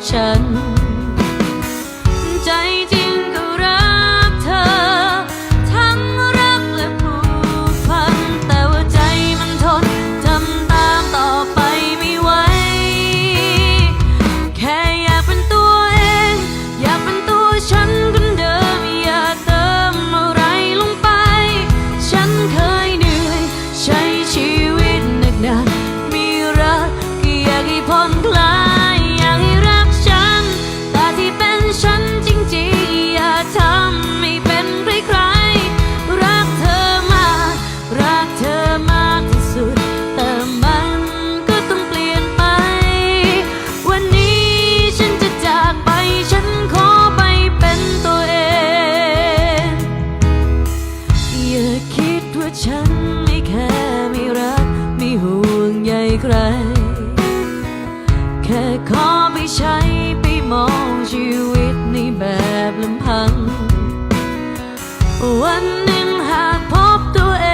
真。 ฉันไม่แค่ไม่รักไม่ห่วงใยใคร แค่ขอไปใช้ไปมองชีวิตในแบบลำพัง วันหนึ่งหากพบตัวเอ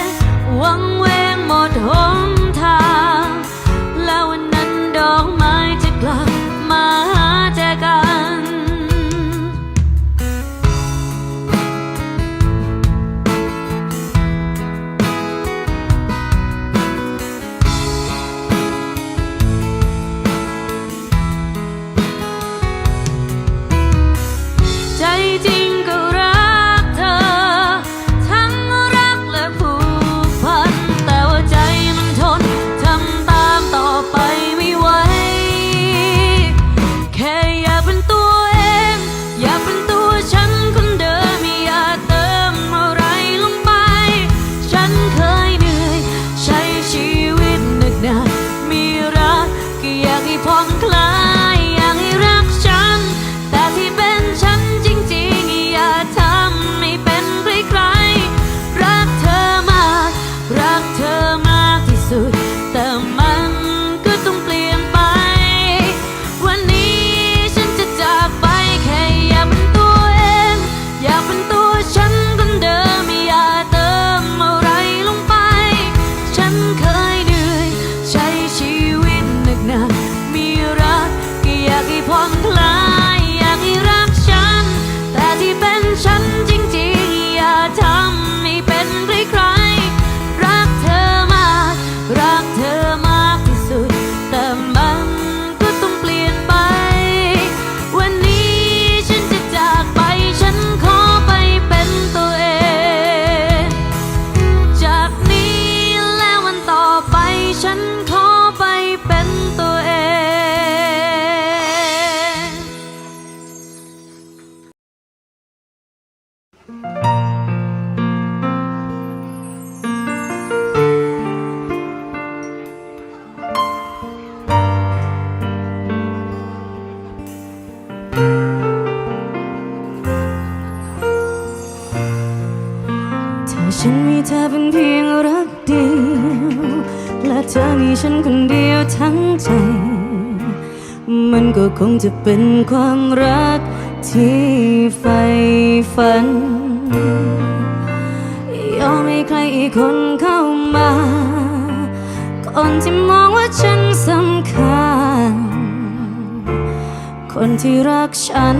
ง วังเวงหมดหน ความรักที่ใฝ่ฝัน ยอมให้ใครอีกคนเข้ามา คนที่มองว่าฉันสำคัญ คนที่รักฉัน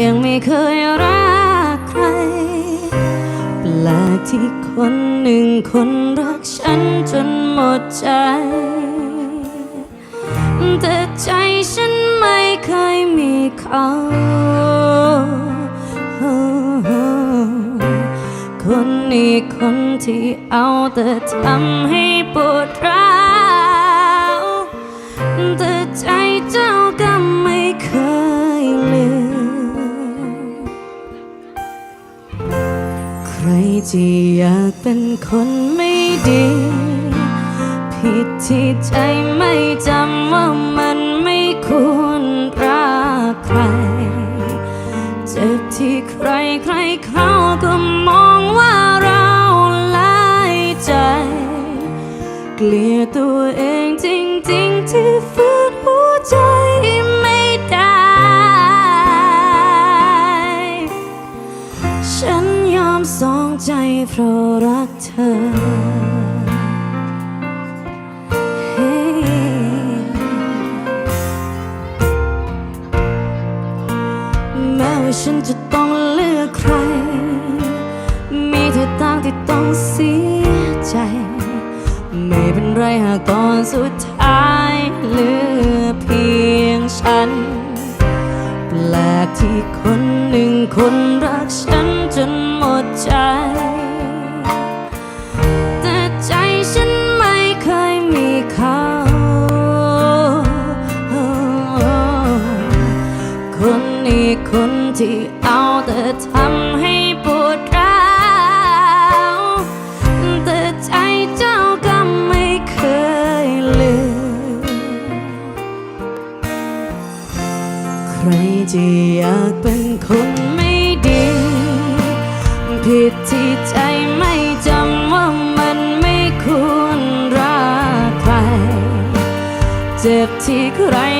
ยังไม่เคยรักใคร แปลกที่คนหนึ่งคนรักฉันจนหมดใจ แต่ใจฉัน เขาคนนี้คนที่เอาแต่ทำให้ปวดร้าวแต่ใจเจ้าก็ไม่เคยลืมใครที่อยากเป็นคนไม่ดี ผิดที่ใจไม่จำว่ามา ร เจ็บที่ใครใครเขาก็มองว่าเราลายใจ เกลียตัวเองจริง ๆ ที่ฝืนหัวใจไม่ได้ ฉันยอมสองใจเพราะ เสียใจ ไม่เป็นไรหากตอนสุดท้ายเหลือเพียงฉัน แปลกที่คนหนึ่งคนรักฉันจนหมดใจ ที่ใคร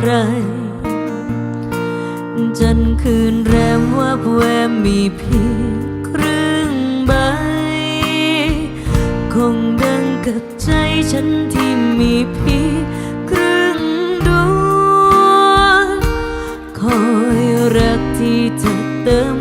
ใคร จนคืนแรมว่าแวมมีเพียงครึ่งใบ คงดังกับใจฉันที่มีเพียงครึ่งดวงคอยรักที่จะเติม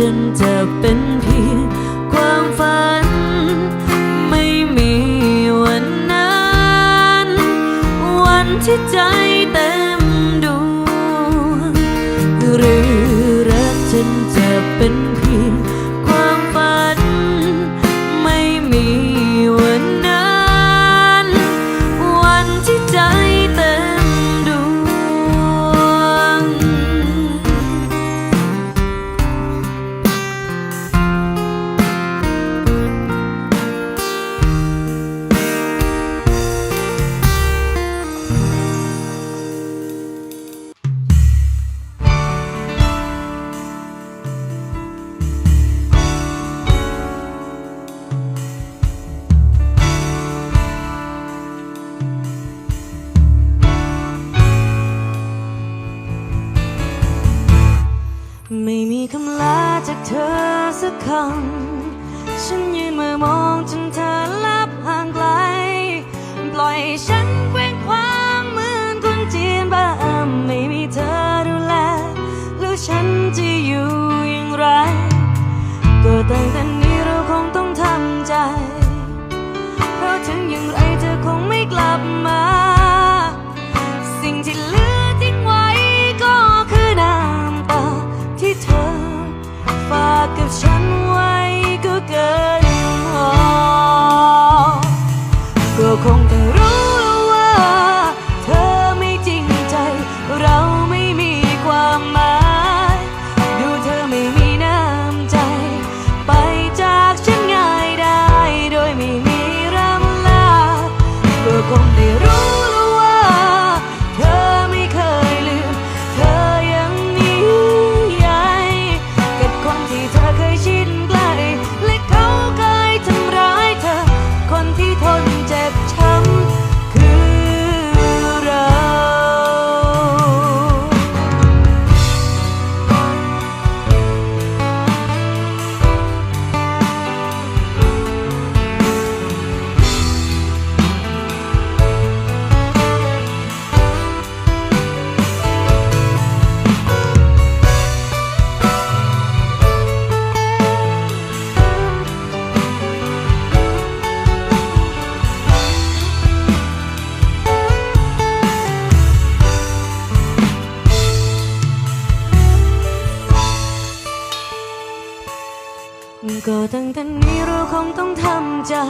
ฉันจะเป็นเพียงความฝัน ไม่มีวันนั้น วันที่ใจเต็มดวงหรือรักฉันจะเป็นเพียง เธอสักครั้งฉันยืนมือมองจน 家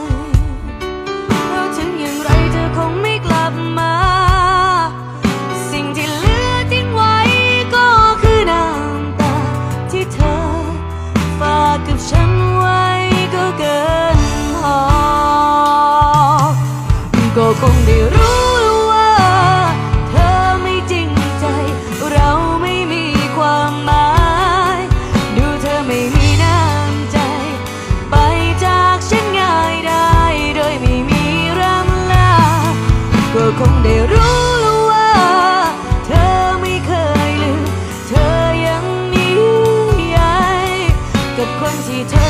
Tony.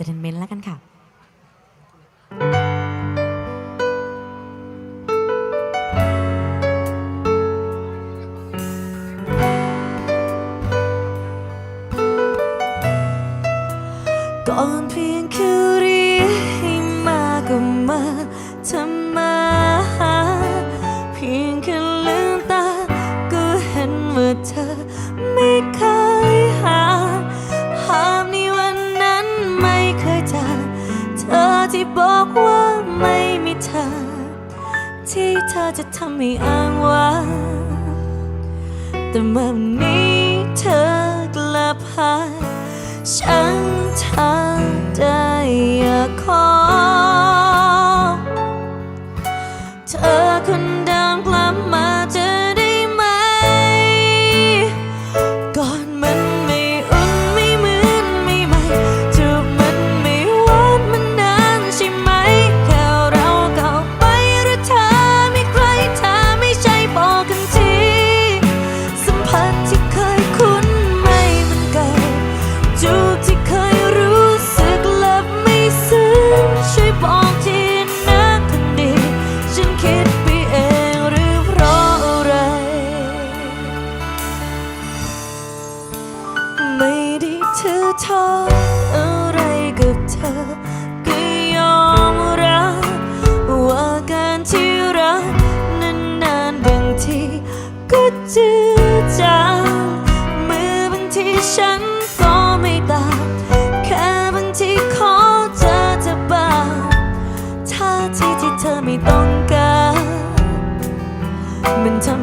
เตอทนเมนต์แล้วกันค่ะ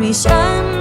มีฉัน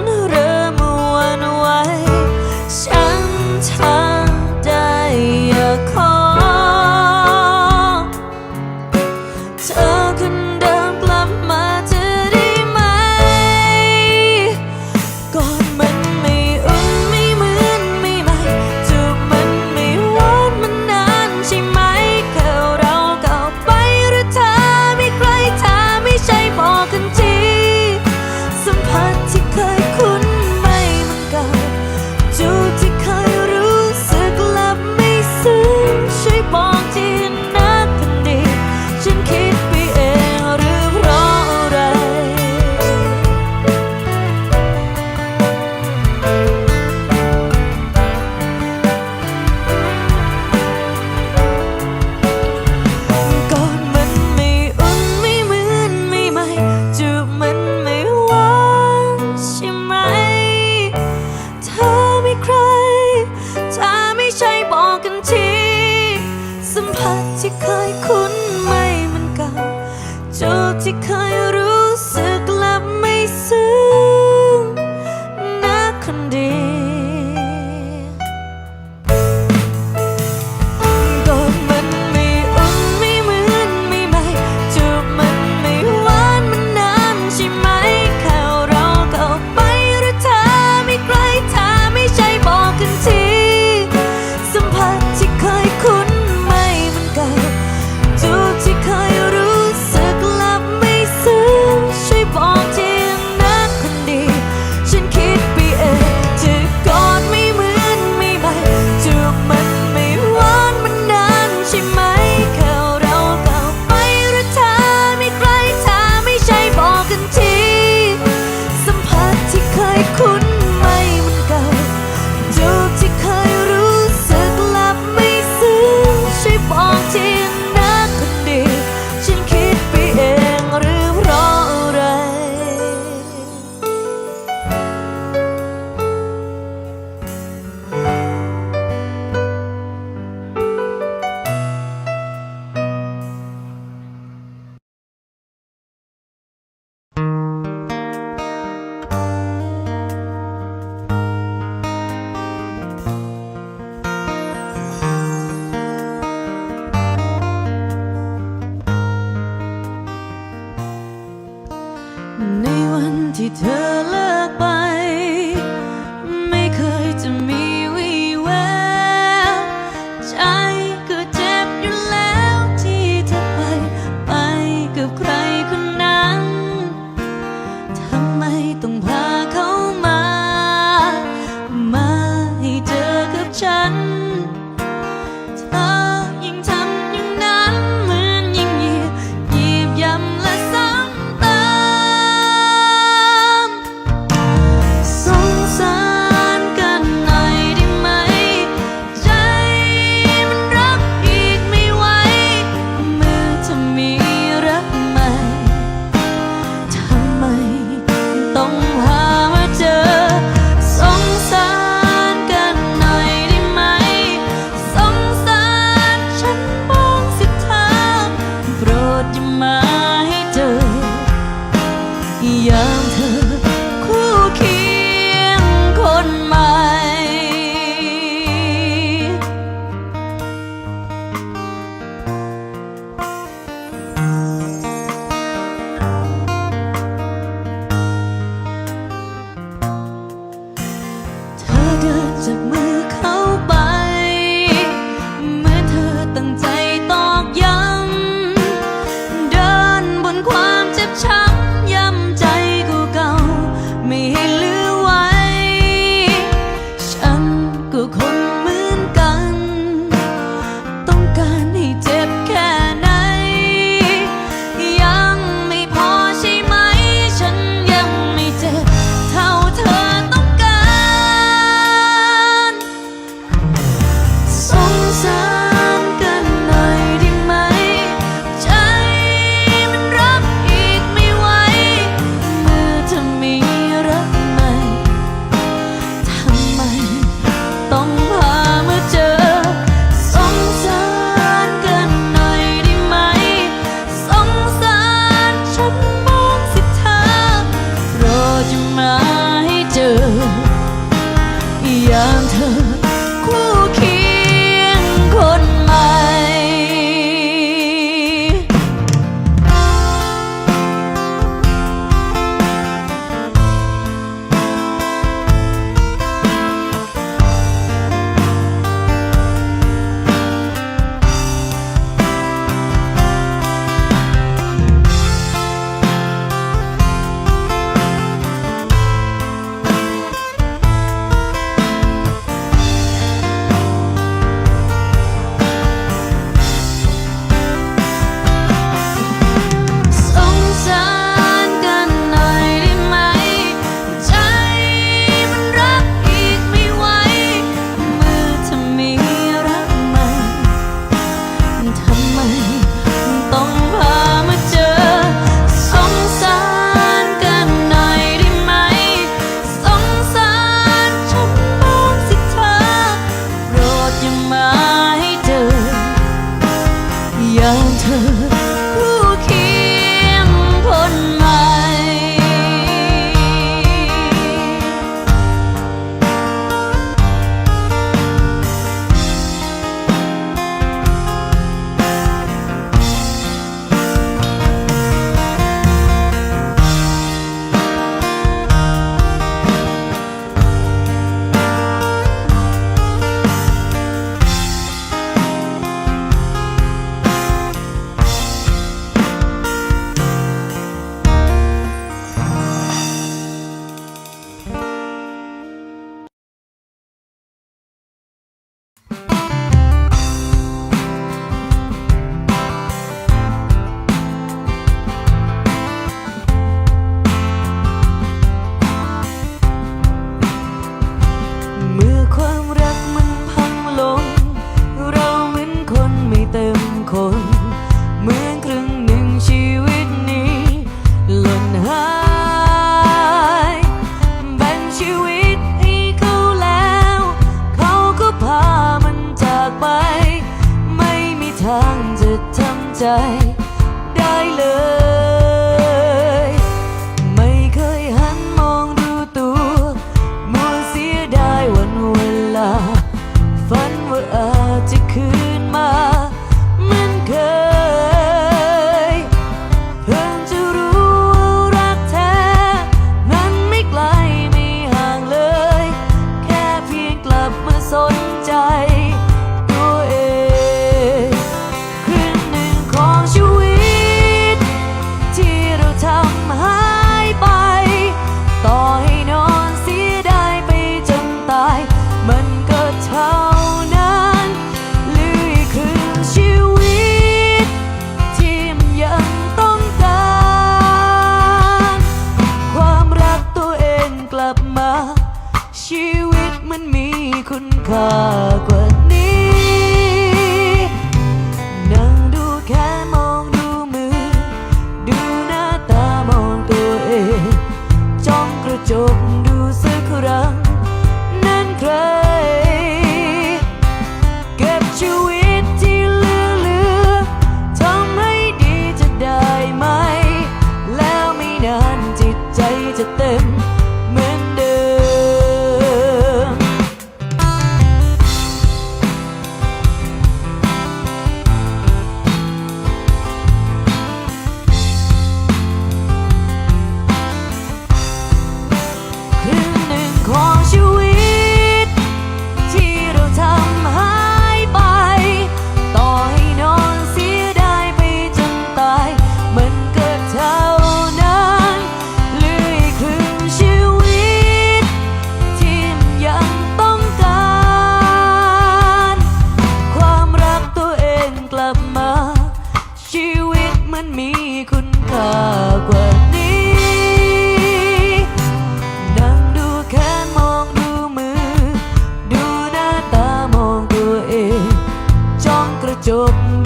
donde